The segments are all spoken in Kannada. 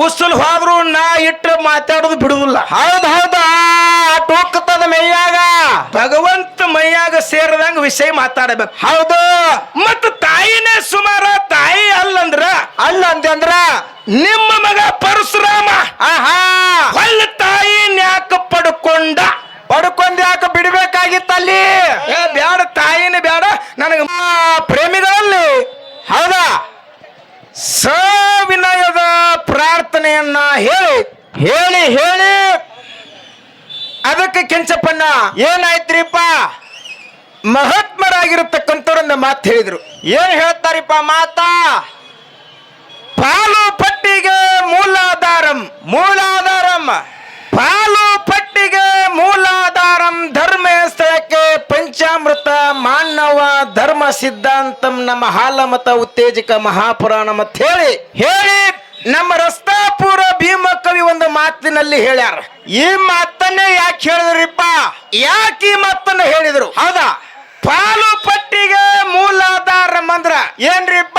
ಉಸುಲ್ ಹೋದ್ರು ನಾ ಇಟ್ಟ ಮಾತಾಡೋದು ಬಿಡುದಿಲ್ಲ. ಹೌದ್ ಹೌದ. ಟೂಕ್ತದ ಮೈಯಾಗ. ಭಗವಂತ ಮೈಯಾಗ ಸೇರದಂಗ ವಿಷಯ ಮಾತಾಡಬೇಕು. ಹೌದು. ಮತ್ತ ತಾಯಿನೇ ಸುಮಾರ ತಾಯಿ ಅಲ್ಲಂದ್ರ ಅಲ್ಲ ನಿಮ್ಮ ಮಗ ಪರಶುರಾಮ ಆಹಾ. ಹೊಲ್ ತಾಯಿ ನ್ಯಾಕ ಪಡ್ಕೊಂಡ. ಪಡ್ಕೊಂಡ್ ಯಾಕೆ ಏ ಬ್ಯಾಡ ತಾಯಿನೇ ಬ್ಯಾಡ ನನಗ ಆ, ಪ್ರೇಮಿಗಳಲ್ಲಿ ಹೌದಾ ಸವಿನಯದ ಪ್ರಾರ್ಥನೆಯನ್ನ ಹೇಳಿ ಹೇಳಿ. ಅದಕ್ಕೆ ಕೆಂಚಪ್ಪಣ್ಣ, ಏನಾಯ್ತ್ರಿಪ್ಪ? ಮಹಾತ್ಮರಾಗಿರತಕ್ಕಂಥವ್ರನ್ನ ಮಾತು ಹೇಳಿದ್ರು. ಏನ್ ಹೇಳ್ತಾರಿಪ್ಪ ಮಾತಾ? ಪಾಲು ಪಟ್ಟಿಗೆ ಮೂಲಾಧಾರಂ ಮೂಲಾಧಾರಂ. ಪಾಲು ಪಟ್ಟಿಗೆ ಮೂಲಾಧಾರಂ ಧರ್ಮ ಸ್ಥಳಕ್ಕೆ ಪಂಚಾಮೃತ ಮಾನವ ಧರ್ಮ ಸಿದ್ಧಾಂತಂ ನಮ್ಮ ಹಾಲಮತ ಉತ್ತೇಜಕ ಮಹಾಪುರಾಣ ಮತ್ ಹೇಳಿ. ಹೇಳಿ. ನಮ್ಮ ರಸ್ತಾಪುರ ಭೀಮ ಕವಿ ಒಂದು ಮಾತಿನಲ್ಲಿ ಹೇಳ್ಯಾರ. ಈ ಮಾತನ್ನೇ ಯಾಕೆ ಹೇಳಿದ್ರಿಪ್ಪ? ಯಾಕೆ ಈ ಮಾತನ್ನ ಹೇಳಿದ್ರು? ಹೌದಾ? ಪಾಲು ಪಟ್ಟಿಗೆ ಮೂಲಾಧಾರ ಮಂದ್ರ. ಏನ್ರಿಪ್ಪ?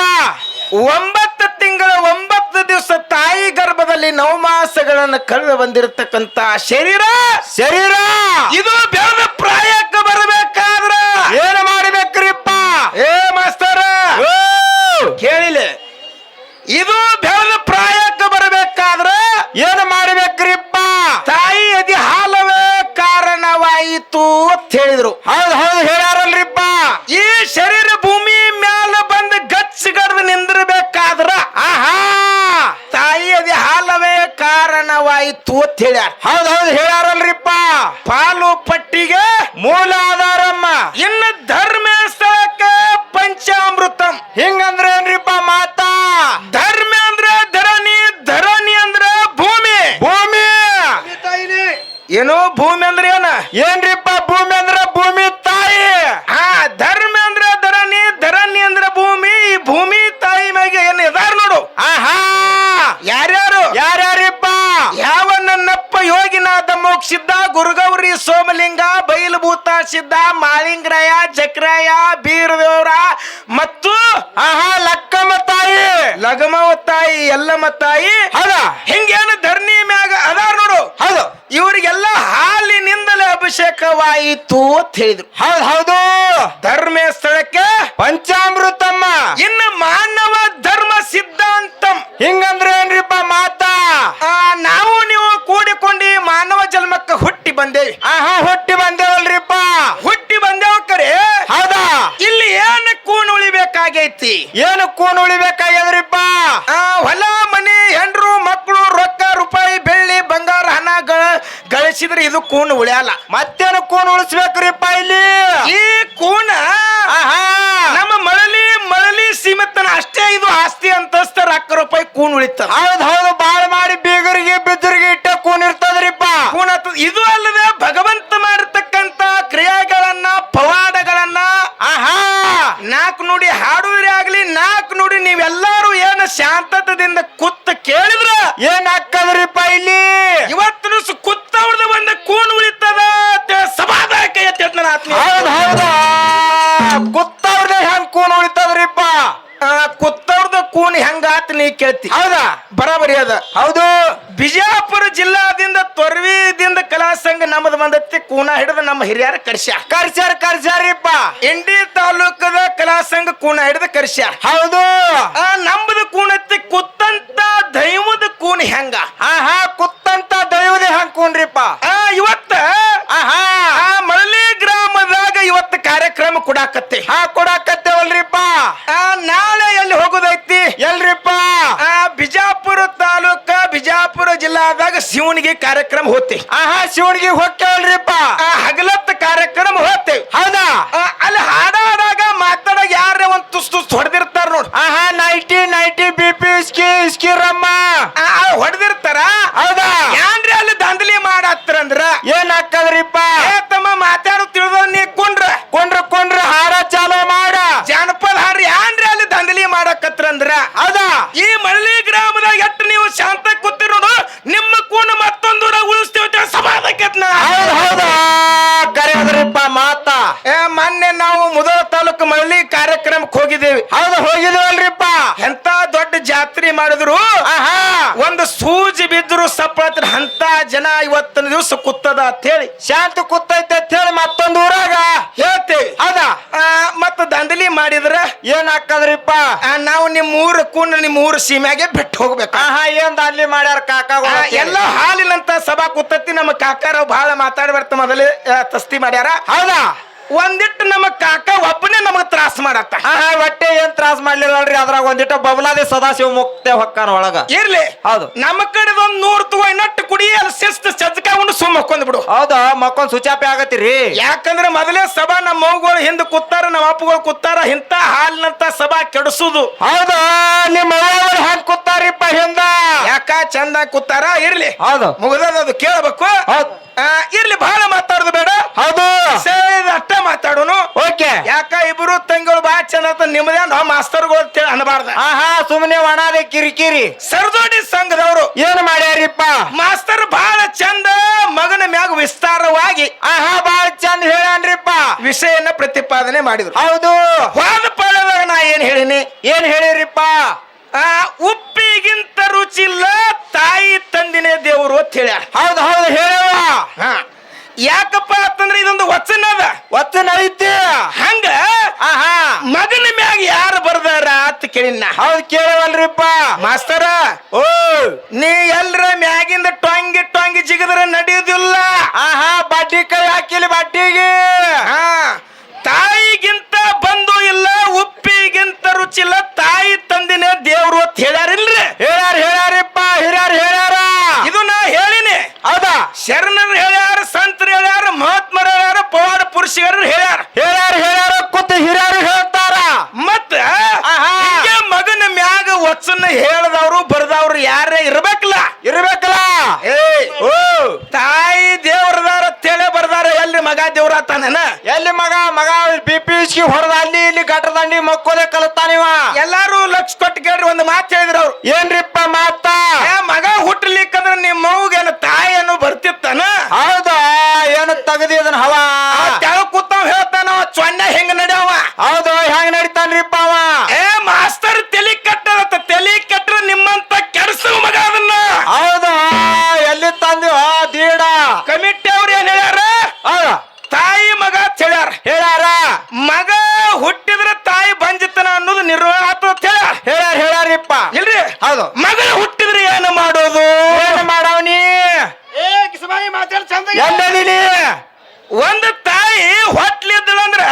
ಒಂಬತ್ತು ತಿಂಗಳ ಒಂಬತ್ತು ದಿವಸ ತಾಯಿ ಗರ್ಭದಲ್ಲಿ ನವಮಾಸಗಳನ್ನು ಕಳೆದು ಬಂದಿರತಕ್ಕಂತ ಶರೀರ. ಶರೀರ! ಇದು ಬೆಳೆದ ಪ್ರಾಯಕ್ಕೆ ಬರಬೇಕಾದ್ರ. ಏನ್ ಮಾಡ್ಬೇಕ್ರಿಪ್ಪ? ಏ ಮಾಸ್ತರ. ಕೇಳಿಲೆ. ಇದು ಬೆಳೆದ ಪ್ರಾಯಕ್ಕೆ ಬರಬೇಕಾದ್ರ ಏನ್ ಮಾಡ್ಬೇಕ್ರಿಪ್ಪ ತಾಯಿ ಅದಿ ಹಾಲವೇ ಕಾರಣವಾಯಿತು ಅಂತ ಹೇಳಿದ್ರು ಹೌದ್ ಹೌದು ಹೇಳ್ಯಾರಲ್ರಿಪ್ಪ ಈ ಶರೀರ ಭೂಮಿ ಮ್ಯಾಲ ಬಂದು ಗಚ್ಚಗಡ್ದು ನಿಂದಿರಬೇಕಾದ್ರ ಆಹಾ ತಾಯಿ ಅದಿ ಹಾಲವೇ ಕಾರಣವಾಯಿತು ಅಂತ ಹೇಳ್ಯಾರ ಹೌದ್ ಹೌದು ಹೇಳ್ಯಾರಲ್ರಿಪ್ಪ ಪಾಲು ಪಟ್ಟಿಗೆ ಮೂಲಾಧಾರಮ್ಮ ಇನ್ನು ಧರ್ಮಸ್ಥಳಕ್ಕೆ ಪಂಚಾಮೃತಂ ಹಿಂಗಂದ್ರೆ ಏನ್ರಿಪ್ಪ ಮಾತಾ ಧರ್ಮ ಅಂದ್ರೆ ಧರಣಿ ಧರಣಿ ಅಂದ್ರೆ ಭೂಮಿ ಭೂಮಿ ಏನು ಭೂಮಿ ಅಂದ್ರೆ ಏನ ಏನ್ರಿಪ್ಪ ಭೂಮಿ ಅಂದ್ರ ಭೂಮಿ ತಾಯಿ ಹಾ ಧರ್ಮ ಅಂದ್ರೆ ಧರಣಿ ಧರಣಿ ಅಂದ್ರೆ ಭೂಮಿ ಈ ಭೂಮಿ ತಾಯಿ ಮ್ಯಾಗೆ ಏನು ಇದಾರ ನೋಡು ಆಹಾ ಯಾರ್ಯಾರು ಯಾರ್ಯಾರಿಪ್ಪ ಯಾವ ನನ್ನಪ್ಪ ಸಿದ್ಧ ಗುರುಗೌರಿ ಸೋಮಲಿಂಗ ಬೈಲಭೂತ ಸಿದ್ಧ ಮಾಳಿಂಗರಾಯ ಚಕ್ರಾಯ ಬೀರದೇವ್ರ ಮತ್ತು ಆಹಾ ಲಕ್ಕಮ್ಮ ತಾಯಿ. ಲಗಮವ ತಾಯಿ ಎಲ್ಲಮ್ಮ ತಾಯಿ ಹೌದಾ? ಹಿಂಗೇನು ಧರ್ಣಿ ಮ್ಯಾಗ ಅದಾರ ನೋಡು. ಹೌದು. ಇವರಿಗೆಲ್ಲ ಹಾಲಿನಿಂದಲೇ ಅಭಿಷೇಕವಾಯಿತು ಅಂತ ಹೇಳಿದ್ರು. ಹೌದು ಹೌದು. ಧರ್ಮೇ ಸ್ಥಳಕ್ಕೆ ಪಂಚಾಮೃತಮ್ಮ. ಇನ್ನು ಮಾನವ ಧರ್ಮ ಸಿದ್ಧಾಂತಂ. ಹಿಂಗಂದ್ರೆ ಏನ್ರಿಪ್ಪ ಮಾತಾ ಆ, ನಾವು ನೀವು ಕೂಡಿಕೊಂಡು ಈ ಮಾನವ ಜನ್ಮಕ್ಕೆ ಹುಟ್ಟಿ ಬಂದೇವಿ ಆಹಾ ಹುಟ್ಟಿ ಬಂದೇವಲ್ರಿಪ್ಪ. ಹುಟ್ಟಿ ಬಂದೇವ ಕರೆ. ಹೌದಾ? ಇಲ್ಲಿ ಏನ್ ಕೂನ್ ಉಳಿಬೇಕಾಗೈತಿ? ಏನು ಕೂನ್ ಉಳಿಬೇಕಾಗ್ಯದ್ರಿಪ್ಪ? ಆ, ಹೊಲ ಮನೆ ಹೆಂಡ್ರು ಮಕ್ಕಳು ರೊಕ್ಕ ರೂಪಾಯಿ ಬೆಳ್ಳಿ ಬಂಗಾರ ಹಣ ಗಳ- ಗಳಿಸಿದ್ರೆ ಇದು ಕೂನ್ ಉಳಿಯಲ್ಲ ಮತ್ತೇನು ಕೂನ್ ಉಳಿಸ್ಬೇಕ್ರಿಪ್ಪ ಇಲ್ಲಿ? ಈ ಕೂನ ಆಹಾ. ನಮ್ಮ ಮಳಲಿ ಮಳಲಿ ಸೀಮಿತನ ಅಷ್ಟೇ ಇದು ಆಸ್ತಿ ಅಂತಸ್ತ ರೊಕ್ಕ ರೂಪಾಯಿ ಕೂನ್ ಉಳಿತದ. ಹೌದ್. ಹೌದಾ? ಬರಾಬರಿ ಅದ. ಹೌದು. ಬಿಜಾಪುರ ಜಿಲ್ಲಾದಿಂದ ತೊರ್ವಿದಿಂದ ಕಲಾ ಸಂಘ ನಮ್ಮದು ಬಂದತ್ತಿ ಕೂನ ಹಿಡಿದು ನಮ್ಮ ಹಿರಿಯರ ಕರ್ಶ್ಯ ಕರ್ಸ್ಯಾರ ಕರ್ಸ್ಯಾರಿಪ್ಪ. ಇಂಡಿ ತಾಲೂಕದ ಕಲಾ ಸಂಘ ಕೂನ ಹಿಡಿದು ಕರ್ಶ್ಯ ಹೌದು. ಆ ನಮ್ಮದು ಕೂನತ್ತಿ ಕುತ್ತಂತ ದೈವದ ಕೂನ್ ಹೆಂಗ? ಆಹಾ ಕುತ್ತಂತ ದೈವದ ಹೆಂಗ್ ಕೂನ್ರಿಪ್ಪ? ಆ ಇವತ್ತ ಆಹಾ. ಆ ಮಳಲಿ ಗ್ರಾಮದಾಗ ಇವತ್ತು ಕಾರ್ಯಕ್ರಮ ಕೊಡಾಕತ್ತಿ. ಹಾ ಕೊಡಾಕತ್ತೇವಲ್ರಿಪ್ಪ ಆ ನಾಳೆ ಎಲ್ಲಿ ಹೋಗೋದೈತಿ ಎಲ್ರಿಪ್ಪ ಆ ಬಿಜಾಪುರ ತಾಲೂಕ ಬಿಜಾಪುರ ಜಿಲ್ಲಾದಾಗ ಶಿವನಿಗೆ ಕಾರ್ಯಕ್ರಮ ಹೋಗ್ತಿ ಆಹಾ ಶಿವನಿಗೆ ಹೋಗ್ತೇವಲ್ರಿಪ್ಪ ಆ ಹಗಲತ್ತ ಕಾರ್ಯಕ್ರಮ ಹೋಗ್ತೇವೆ ಹೌದಾ? ಅಲ್ಲಿ ಹಾಡಾದಾಗ ಮಾತಾಡಾಗ ಯಾರೇ ಒಂದ್ ತುಸ್ ತುಸ್ ಹೊಡೆದಿರ್ತಾರ ನೋಡ್. ಆಹಾ ninety ninety B P whisky whisky ರಮ್ಮ. ಹೊಡೆದಿರ್ತಾರ ನಾವು ಮೊದಲ ತಾಲೂಕು ಮಳ್ಳಿ ಕಾರ್ಯಕ್ರಮಕ್ಕೆ ಹೋಗಿದ್ದೇವೆ. ಹೌದು ಹೋಗಿದೇವಲ್ರಿಪ್ಪ ಎಂತ ದೊಡ್ಡ ಜಾತ್ರೆ ಮಾಡಿದ್ರು. ಆಹಾ. ಒಂದು ಸೂಜಿ ಬಿದ್ರು ಸಪ್ಪಳತ್ರ ಅಂತ ಜನ ಇವತ್ತಿನ ದಿವಸ ಕುತ್ತದ ಅಂತ ಹೇಳಿ ಶಾಂತಿ ಕುತ್ತೈತೆ ಅಂತ ಹೇಳಿ ಮತ್ತೊಂದು ಊರಾಗ? ಹೇಳ್ತೇವೆ ಹೌದಾ? ಮತ್ತ ದಂದಲಿ ಮಾಡಿದ್ರ? ಏನ್ ಹಾಕದ್ರಿಪ್ಪ? ನಾವು ನಿಮ್ಮ ಊರ ಕೂನ ನಿಮ್ಮ ಊರ ಸೀಮ್ಯಾಗೆ ಬಿಟ್ಟು ಹೋಗ್ಬೇಕು. ಆಹಾ ಏನ್ ದಂದಲಿ ಮಾಡ್ಯಾರ ಕಾಕ ಎಲ್ಲ ಹಾಲಿನಂತ ಸಭಾ ಕುತ್ತತ್ತಿ ನಮ್ಮ ಕಾಕಾರ ಬಹಳ ಮಾತಾಡಿ ಬರ್ತ ಮೊದಲೇ ತಸ್ತಿ ಮಾಡ್ಯಾರ. ಹೌದಾ? ಒಂದಿಟ್ಟು ನಮ್ಮ ಕಾಕ ಒಬ್ಬನೇ ನಮಗ್ ತ್ರಾಸ ಮಾಡತ್ತ. ಆಹಾ ಹೊಟ್ಟೆ ಏನ್ ತ್ರಾಸ ಮಾಡ್ಲಿಲ್ಲ ಅಲ್ರಿ ಅದ್ರಾಗ ಒಂದಿಟ ಬಬಲಾದಿ ಸದಾಶಿವ ಮುಕ್ತೆ ಹೊಕ್ಕಾನ ಒಳಗ. ಇರ್ಲಿ. ಹೌದು. ನಮ್ಮ ಕಡೆ ಒಂದ್ ನೂರ್ ತಗೋ ನಟ್ಟು ಕುಡಿ ಅಲ್ಲಿ ಶಿಸ್ತು ಸಜ್ಜಕ ಉಂಡು ಸುಮ್ ಹಾಕೊಂಡ್ ಬಿಡು. ಹೌದಾ? ಮಕ್ಕೊಂದ್ ಸುಚಾಪಿ ಆಗತ್ತಿರಿ? ಯಾಕಂದ್ರೆ ಮೊದಲೇ ಸಭಾ ನಮ್ಮ ಮಗುಗಳು ಹಿಂದೆ ಕುತ್ತಾರ ನಮ್ಮ ಅಪ್ಪಗಳು ಕೂತಾರ ಇಂತ ಹಾಲಿನಂತ ಸಭಾ ಕೆಡಿಸುದು. ಹೌದಾ? ನಿಮ್ಮ ಅವ್ವರು ಕುತ್ತಾರಿಪ್ಪ ಕೂತಾರಿಪ್ಪ ಹಿಂದ? ಯಾಕ ಚಂದ ಕುತ್ತಾರ ಇರ್ಲಿ. ಹೌದು. ಮುಗಿದ ಅದು ಕೇಳಬೇಕು. ಇರ್ಲಿ ಬಹಳ ಮಾತಾಡುದು ಬೇಡ. ಹೌದು. ಓಕೆ ಯಾಕ ಇಬ್ರು ತಂಗಿಗಳು ಬಾ ಚೆನ್ನ ನಿಮ್ಮದೇ ನಾವು ಮಾಸ್ತರ್ಗಳು ಅಂತೇಳಿ ಅನ್ನಬಾರ್ದ ಆಹಾ ಸುಮ್ಮನೆ ಒಣಾದೆ ಕಿರಿಕಿರಿ. ಸರ್ಜೋಡಿ ಸಂಘದವರು. ಏನ್ ಮಾಡ್ಯಾರಿಪ್ಪ? ಮಾಸ್ತರ್ ಬಹಳ ಚಂದ ಮಗನ ಮ್ಯಾಗ ವಿಸ್ತಾರವಾಗಿ ಆಹಾ ಬಹಳ ಚಂದ ಹೇಳ್ಯಾನ್ರಿಪ್ಪ. ವಿಷಯನ ಪ್ರತಿಪಾದನೆ ಮಾಡಿದ್ರು. ಹೌದು. ಹೋದ ಪಾಳದಾಗ ನಾ ಏನ್ ಹೇಳಿನಿ? ಏನ್ ಹೇಳಿರಿಪ್ಪ? ಆ ಉಪ್ಪಿಗಿಂತ ರುಚಿಲ್ಲ ತಾಯಿ ತಂದಿನೇ ದೇವರು ಅಂತ ಹೇಳ್ಯಾರ ಹೌದು ಹೌದು ಹೇಳುವ ಹಾ ಯಾಕಪ್ಪ ಅಂತಂದ್ರೆ ಇದೊಂದು ವಚನ ಅದ ಒತ್ತನ ಐತಿ ಹಂಗ ಆಹಾ ಮಗನ ಮ್ಯಾಗ ಯಾರು ಬರ್ದಾರ ಅಂತ ಕೇಳಿನ ಹೌದು ಕೇಳವಲ್ರಿಪ್ಪ. ಮಾಸ್ತರ ಓ ನೀ ಎಲ್ರ ಮ್ಯಾಗಿಂದ ಟೊಂಗಿ ಟೊಂಗಿ ಜಿಗದ್ರ ನಡೆಯುವುದಿಲ್ಲ ಆಹಾ ಬಡ್ಡಿ ಕೈ ಹಾಕಿಲಿ ಬಡ್ಡಿಗೆ. ಹಾ ತಾಯಿಗಿಂತ ಬಂದು ಇಲ್ಲ ಉಪ್ಪಿಗಿಂತ ರುಚಿಲ್ಲ ತಾಯಿ ತಂದಿನ ದೇವ್ರು ಅಂತ ಹೇಳ್ಯಾರಿಲ್ರಿ? ಹೇಳ್ಯಾರ ಹೇಳ್ಯಾರಿಪ್ಪ ಹಿರಿಯರ್ ಹೇಳ್ಯಾರ. ಇದು ನಾ ಹೇಳಿನಿ. ಹೌದಾ? ಶರಣರು ಹೇಳ್ಯಾರ ಹೇಳ್ಯಾರ ಮಹಾತ್ಮರು ಹೇಳ್ಯಾರ ಪವಾಡ ಪುರುಷರು ಹೇಳ್ಯಾರ ಹೇಳ್ಯಾರ ಹೇಳ್ಯಾರ ಕೂತು ಹಿರಿಯರು ಹೇಳ್ತಾರ ಮತ್ತ ಆಹಾ. ಹಿಂಗೆ ಮಗನ ಮ್ಯಾಗ ವಚನ ಹೇಳ್ದವ್ರು ಬರ್ದವ್ರು ಯಾರೇ ಇರ್ಬೇಕಲ್ಲ ಇರ್ಬೇಕಲ್ಲ ಏ ಓ ತಾಯಿ ದೇವ್ರದಾರ ತೇಳೆ ಬರ್ದಾರ ಎಲ್ಲಿ ಮಗ ದೇವ್ರ ಆತಾನೇನ ಎಲ್ಲಿ ಮಗ ಮಗ ಬಿ ಪಿ ಸಿ ಹೊಡೆದ ಅಲ್ಲಿ ಇಲ್ಲಿ ಗಟ್ಟದಂಡಿ ಮಕ್ಕೋದೆ ಕಲತಾನಿವ ಎಲ್ಲಾರು ಲಕ್ಷ ಕೊಟ್ಟು ಕೇಳ್ರಿ ಒಂದು ಮಾತು ಹೇಳಿದ್ರು ಅವ್ರು. ಏನ್ರಿಪ್ಪ ಮಾತ? ಏ ಮಗ ಹುಟ್ಟಲಿಕ್ಕಂದ್ರ ನಿಮ್ಮ ಮಗುಗೇನು ತಾಯಿಯನ್ನು ಬರ್ತಿತ್ತನ? ಹೌದಾ? ಏನು ತಗದಿ ಅದನ್ನ ಹವಾ? ಆ ಕೂತ ಕೂತಾವ್ ಹೇಳ್ತಾನ ಅವ ಚೊನ್ನ ಹೆಂಗ ನಡ್ಯಾವ? ಹೌದು ಹೆಂಗ್ ನಡೀತಾನ್ರಿಪ್ಪ ಅವ? ಏ ಮಾಸ್ತರ್ ತಲಿ ಕಟ್ಟದ ತಲಿ ಕಟ್ಟ್ರ ನಿಮ್ಮಂತ ಕೆಡ್ಸ ಮಗ ಅದನ್ನ. ಹೌದಾ ಎಲ್ಲಿ ತಂದಿವ ದೀಡ. ಕಮಿಟಿ ಅವ್ರು ಏನ್ ಹೇಳ್ಯಾರ? ಹೌದ ತಾಯಿ ಮಗ ಅಂತ ಹೇಳ್ಯಾರ ಹೇಳ್ಯಾರ ಮಗ ಹುಟ್ಟಿದ್ರ ತಾಯಿ ಬಂಜಿತನ ಅನ್ನೋದು ನಿರ್ವಾಹ ಅಂತ ಹೇಳ್ಯಾರ ಹೇಳ್ಯಾರ ಹೇಳ್ಯಾರಿಪ್ಪ ಇಲ್ರಿ ಹೌದು ಮಗ ಹುಟ್ಟಿದ್ರೆ ಏನು ಮಾಡೋದು ಏನ್ ಮಾಡವನಿ ಎಲ್ಲದಿನಿ ಒಂದು ತಾಯಿ ಹೊಟ್ಲಿದ್ದಳಂದ್ರ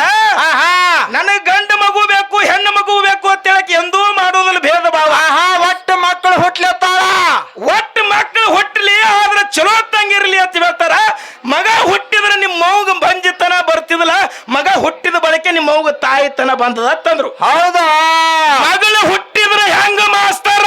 ಆಹಾ ನನಗ್ ಗಂಡು ಮಗು ಬೇಕು ಹೆಣ್ಣು ಮಗು ಬೇಕು ಅಂತ ಹೇಳಕ್ ಎಂದೂ ಮಾಡೋದಿಲ್ಲ ಭೇದ ಭಾವ ಆಹಾ ಒಟ್ಟು ಮಕ್ಕಳು ಹುಟ್ಲತ್ತಾಳ ಒಟ್ಟು ಮಕ್ಕಳು ಹುಟ್ಟಲಿ ಆದ್ರೆ ಚಲೋ ತಂಗಿರ್ಲಿ ಅಂತ ಹೇಳ್ತಾರ ಮಗ ಹುಟ್ಟಿದ್ರೆ ನಿಮ್ಮ ಮೌಗ ಬಂಜಿತನ ಬರ್ತಿದಿಲ್ಲ ಮಗ ಹುಟ್ಟಿದ ಬಳಿಕ ನಿಮ್ಮ ಮೌಗ ತಾಯಿತನ ಬಂದದ ಅಂತಂದ್ರು. ಹೌದಾ? ಮಗಳು ಹುಟ್ಟಿದ್ರೆ ಹೆಂಗ ಮಾಸ್ತರ?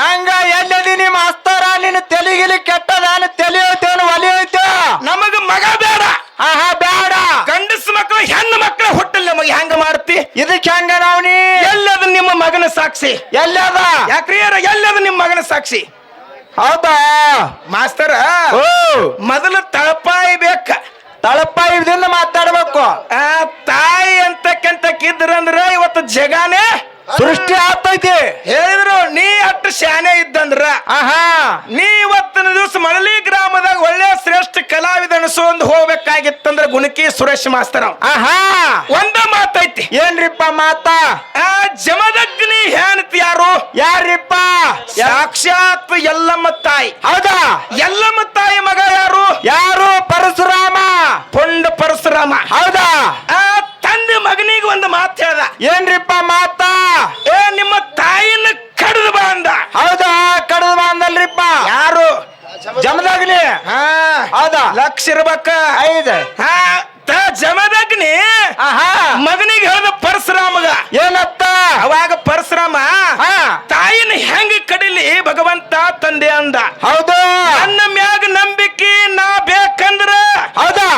ಹೆಂಗ ಎಲ್ಲದಿನಿ ಮಾಸ್ತರ? ನಿನ್ನ ತೆಲಿಗಿಲಿ ಕೆಟ್ಟದಾನ ನಾನು ಐತೇನು ಒಲಿ ಐತೆ? ನಮಗ ಮಗ ಬೇಡ. ಆಹಾ ಬೇಡ. ಗಂಡಸ ಮಕ್ಕಳು ಹೆಣ್ಣು ಮಕ್ಕಳು ಹುಟ್ಟಲ್ ನಮಗೆ ಹೆಂಗ ಮಾಡ್ತಿ? ಇದಕ್ಕೆ ಹೆಂಗ ನೀ? ಎಲ್ಲದ ನಿಮ್ಮ ಮಗನ ಸಾಕ್ಷಿ. ಎಲ್ಲದ? ಯಾಕ್ರಿಯರ ಎಲ್ಲದ ನಿಮ್ಮ ಮಗನ ಸಾಕ್ಷಿ? ಹೌದಾ? ಮಾಸ್ತರ ಮೊದಲು ತಳಪಾಯಿ ಬೇಕ. ತಳಪಾಯಿ ಮಾತಾಡ್ಬೇಕು. ಆ ತಾಯಿ ಅಂತಕ್ಕಂತ ಕಿದ್ರಂದ್ರ ಇವತ್ತು ಜಗಾನೇ ಸೃಷ್ಟಿ ಆಗ್ತೈತಿ. ಹೇಳಿದ್ರು ನೀ ಅಟ್ಟು ಶಾನೆ ಇದ್ದಂದ್ರ ಆಹಾ. ನೀ ಇವತ್ತಿನ ದಿವಸ ಮಳಲಿ ಗ್ರಾಮದಾಗ ಒಳ್ಳೆ ಶ್ರೇಷ್ಠ ಕಲಾವಿದ ಅನಿಸೊಂದು ಹೋಗ್ಬೇಕಾಗಿತ್ತಂದ್ರ ಗುಣಕಿ ಸುರೇಶ್ ಮಾಸ್ತರ. ಆಹಾ. ಒಂದ ಮಾತೈತಿ. ಏನ್ರಿಪ್ಪ ಮಾತ? ಆ ಜಮದಗ್ನಿ ಹೆಣ್ತಿ ಯಾರು? ಯಾರಿಪ್ಪ? ಸಾಕ್ಷಾತ್ ಎಲ್ಲಮ್ಮ ತಾಯಿ. ಹೌದಾ? ಎಲ್ಲಮ್ಮ ತಾಯಿ ಮಗ ಯಾರು? ಯಾರು? ಪರಶುರಾಮ. ಪೊಂಡ ಪರಶುರಾಮ. ಹೌದಾ ಆ ತಂದೆ ಮಗನಿಗೆ ಒಂದು ಮಾತು ಹೇಳ್ದ ಏನ್ರಿಪ್ಪ ಮಾತ? ಏ ನಿಮ್ಮ ತಾಯಿನ ಕಡಿದು ಬಂದ ಹೌದಾ? ಕಡದ ಬಂದಲ್ರಿಪ್ಪ ಯಾರು? ಜಮದಾಗ್ಲಿ. ಹಾ. ಹೌದಾ? ಲಕ್ಷ ಇರ್ಬೇಕ. ಐದು. ಹಾ ತ ಜಮದಗ್ನಿ ಆಹಾ ಮಗನಿಗೆ ಹೇಳ್ದ ಪರಶುರಾಮಗ ಏನತ್ತ ಅವಾಗ ಪರಶುರಾಮ ಹಾ ತಾಯಿನ ಹೆಂಗ ಕಡಿಲಿ ಭಗವಂತ ತಂದೆ ಅಂದ ಹೌದು ನನ್ನ ಮ್ಯಾಗ ನಂಬಿಕೆ ನಾ ಬೇಕಂದ್ರ ಹೌದಾ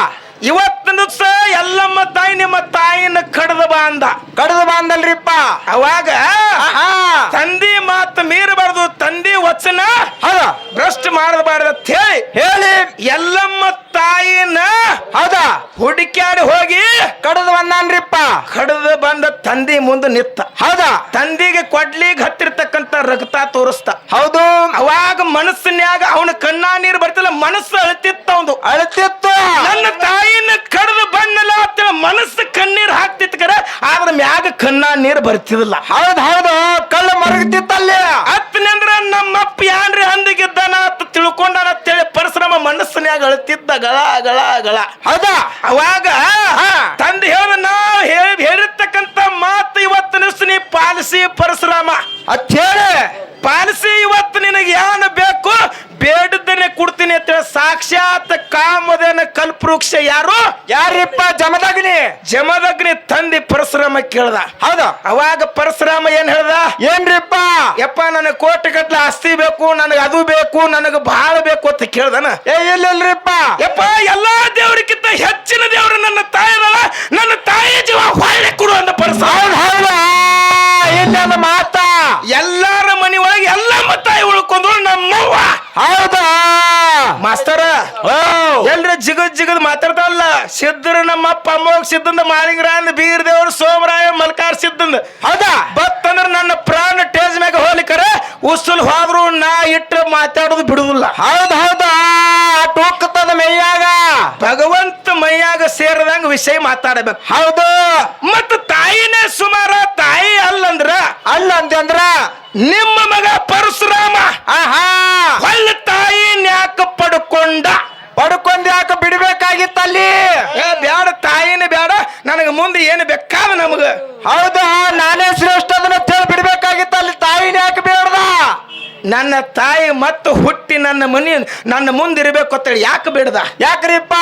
ಇವತ್ತಿನ ದಿವಸ ಎಲ್ಲಮ್ಮ ತಾಯಿ ನಿಮ್ಮ ತಾಯಿನ ಕಡ್ದ ಬಾ ಅಂದ ಕಡದ ಬಂದಲ್ರಿಪ್ಪ ಅವಾಗ ಆಹಾ ತಂದಿ ಮಾತು ಮೀರಬಾರ್ದು ತಂದಿ ವಚನ ಹೌದಾ ಭ್ರಷ್ಟ ಮಾಡಬಾರ್ದು ಅಂತ ಹೇಳಿ ಹೇಳಿ ಎಲ್ಲಮ್ಮ ತಾಯಿನ ಹೌದ. ಹುಡುಕ್ಯಾಡಿ ಹೋಗಿ ಕಡದ ಬಂದಾನ್ರಿಪ್ಪ. ಕಡದು ಬಂದ ತಂದಿ ಮುಂದೆ ನಿತ್ತ. ಹೌದಾ. ತಂದಿಗೆ ಕೊಡ್ಲಿ ಹತ್ತಿರ್ತಕ್ಕಂತ ರಕ್ತ ತೋರಿಸ್ತ. ಹೌದು. ಅವಾಗ ಮನಸ್ಸಿನ್ಯಾಗ ಅವನ ಕಣ್ಣಾ ನೀರು ಬರ್ತಿಲ್ಲ ಮನಸ್ಸು ಅಳತಿತ್ತ ಅವನು ಅಳತಿತ್ತು. ನನ್ನ ತಾಯಿನ ಕಡದು ಬಂದಲ್ಲ ಅಂತ ಮನಸ್ಸು ಕಣ್ಣೀರ್ ಹಾಕ್ತಿತ್ತು ಕರೆ ಆದ್ರ ಮ್ಯಾಗ ಕಣ್ಣ ನೀರು ಬರ್ತಿದಿಲ್ಲ ಹೌದ್ ಹೌದು. ಕಳ್ಳ ಮರಗತಿತ್ತಲ್ಲಿ. ಮನಸ್ಸಿನ್ಯಾಗ ಅಳ್ತಿದ್ದ ಗಳ ಗಳ ಗಳ. ಹೌದಾ? ಅವಾಗ. ತಂದೆ ಹೇಳ ನಾ ಹೇಳಿ ಹೇಳಿರ್ತಕ್ಕಂತ ಮಾತು ಇವತ್ತು ನಿಲ್ಸು ನೀ ಪಾಲಿಸಿ ಪರಶುರಾಮ. ಅತ್ ಹೇಳಿ ಪಾಲಿಸಿ ಇವತ್ತು ನಿನಗೆ ಏನು ಬೇಕು ಬೇಡದನ್ನೇ ಕೊಡ್ತೀನಿ ಅಂತ ಹೇಳಿ ಸಾಕ್ಷಾತ್ ಕಾಮದೇನ ಕಲ್ಪವೃಕ್ಷ ಯಾರು? ಯಾರಿಪ್ಪ ಜಮದಗ್ನಿ? ಜಮದಗ್ನಿ ತಂದಿ ಪರಶುರಾಮ ಕೇಳ್ದ. ಹೌದ? ಅವಾಗ ಪರಶುರಾಮ ಏನ್ ಹೇಳ್ದ? ಏನ್ರಿಪ್ಪ? ಯಪ್ಪ ನನಗೆ ಕೋಟಿ ಗಟ್ಲೆ ಆಸ್ತಿ ಬೇಕು ನನಗೆ ಅದು ಬೇಕು ನನಗೆ ಬಹಳ ಬೇಕು ಅಂತ ಕೇಳ್ದನ. ಏ ಇಲ್ಲಲ್ರಿಪ್ಪ. ಯಪ್ಪ ಎಲ್ಲಾ ದೇವರಿಗಿಂತ ಹೆಚ್ಚಿನ ದೇವರು ನನ್ನ ತಾಯಿ ನನ್ನ ತಾಯಿ ಜೀವ ಹೊಳ್ಳಿ ಕೊಡು ಅಂತ ಪರಶುರಾಮ. ಇಲ್ಲ ಮಾತಾ. ಎಲ್ಲಾರ ಮನಿ ಒಳಗೆ ಎಲ್ಲಮ್ಮ ಮತ್ತಾಯಿ ಉಳ್ಕೊಂಡ್ರು ನಮ್ಮವ್ವ. ಹೌದಾ? ಮಾಸ್ತರ ಎಲ್ರ ಜಿಗದ್ ಜಿಗದ್ ಮಾತಾಡ್ತಾವಲ್ಲ ಸಿದ್ಧರು ನಮ್ಮ ಅಪ್ಪ ಅಮ್ಮ ಸಿದ್ದಂದ ಮಾಳಿಂಗ್ರಾಂದ್ ಬೀರ್ ದೇವ್ರು ಸೋಮರಾಯ ಮಲ್ಕಾರ್ ಸಿದ್ದಂದ ಹೌದಾ? ಬತ್ತಂದ್ರ ನನ್ನ ಪ್ರಾಣ ಟೇಜ್ ಮ್ಯಾಗ ಹೋಲಿಕರ ಉಸುಲ್ ಹೋದ್ರು ನಾ ಇಟ್ಟು ಮಾತಾಡೋದು ಬಿಡುದಿಲ್ಲ. ಹೌದ್ ಹೌದಾ? ಟೋಕತದ ಮೈಯಾಗ. ಭಗವಂತ ಮೈಯಾಗ ಸೇರದಂಗ ವಿಷಯ ಮಾತಾಡಬೇಕು. ಹೌದು. ಮತ್ತ ತಾಯಿನೇ ಸುಮಾರ ತಾಯಿ ಅಲ್ಲಂದ್ರ ಅಲ್ಲ ಅಂತಂದ್ರ ನಿಮ್ಮ ಮಗ ಪರಶುರಾಮ ಆಹಾ ಹೊಳ್ಳ ತಾಯಿ ನ್ಯಾಕ ಪಡ್ಕೊಂಡ ಪಡ್ಕೊಂಡ್ ಯಾಕ ಬಿಡ್ಬೇಕಾಗಿತ್ತಲ್ಲಿ ಏ ಬ್ಯಾಡ ತಾಯಿನೇ ಬ್ಯಾಡ ನನಗೆ ಮುಂದೆ ಏನು ಬೇಕಾದ ನಮಗ ಹೌದಾ ನಾನೇ ಶ್ರೇಷ್ಠ ಅದನ್ನ ತಿಳ್ ಬಿಡ್ಬೇಕಾಗಿತ್ತಲ್ಲಿ ತಾಯಿನ ಯಾಕೆ ಬೇಡ್ದ ನನ್ನ ತಾಯಿ ಮತ್ತು ಹುಟ್ಟಿ ನನ್ನ ಮನಿ ನನ್ನ ಮುಂದಿರಬೇಕು ಅಂತೇಳಿ ಯಾಕೆ ಬಿಡದ? ಯಾಕ್ರಿಪ್ಪ?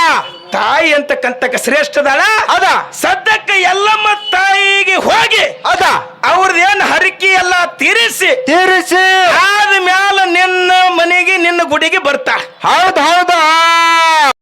ತಾಯಿ ಅಂತಕ್ಕಂತಕ್ಕ ಶ್ರೇಷ್ಠದಾಳ? ಅದ. ಸದ್ಯಕ್ಕೆ ಎಲ್ಲಮ್ಮ ತಾಯಿಗೆ ಹೋಗಿ ಹೌದಾ ಅವ್ರದೇನ್ ಹರಕಿ ಎಲ್ಲ ತೀರಿಸಿ ತೀರಿಸಿ. ಆದ ಮ್ಯಾಲ ನಿನ್ನ ಮನೆಗೆ ನಿನ್ನ ಗುಡಿಗೆ ಬರ್ತಾ ಹೌದ್ ಹೌದ.